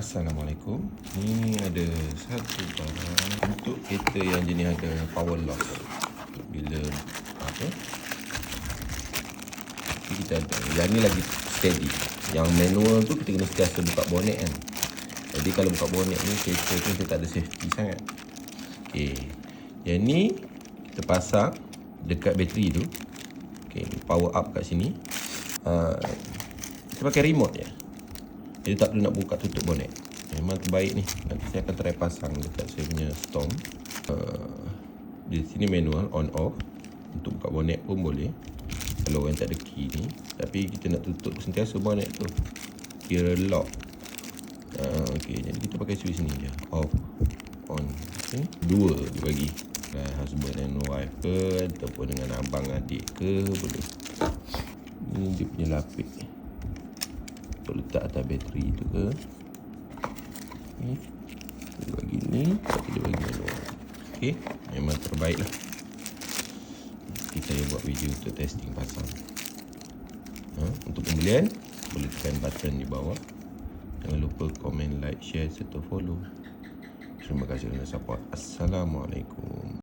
Assalamualaikum. Ni ada satu barang Untuk kereta yang jenis ada power loss. Bila Apa? Kita ada. Yang ni lagi steady. Yang manual tu kita kena sentiasa buka bonet kan. Jadi kalau buka bonet ni Kereta tu kita tak ada safety sangat. Okay Yang ni Kita pasang Dekat bateri tu. Okay Power up kat sini. Uh, Kita pakai remote je Dia tak perlu nak buka tutup bonet Memang terbaik ni. Nanti saya akan try pasang Dekat saya punya storm uh, Di sini manual On off. Untuk buka bonet pun boleh. Kalau orang tak ada key ni. Tapi kita nak tutup sentiasa bonet tu. Kira lock. Uh, Okay Jadi kita pakai switch ni je. Off. On. Okay. Dua dia bagi. Uh, Husband and wife ke Ataupun dengan abang adik ke Boleh. Ni dia punya lapik Untuk letak atas bateri tu ke. Okay. Dia bagi ni Tapi dia bagi manual Okay Memang terbaik lah. Kita yang buat video untuk testing pasang. Ha? Untuk pembelian Boleh tekan button di bawah. Jangan lupa komen, like, share serta follow. Terima kasih kerana support. Assalamualaikum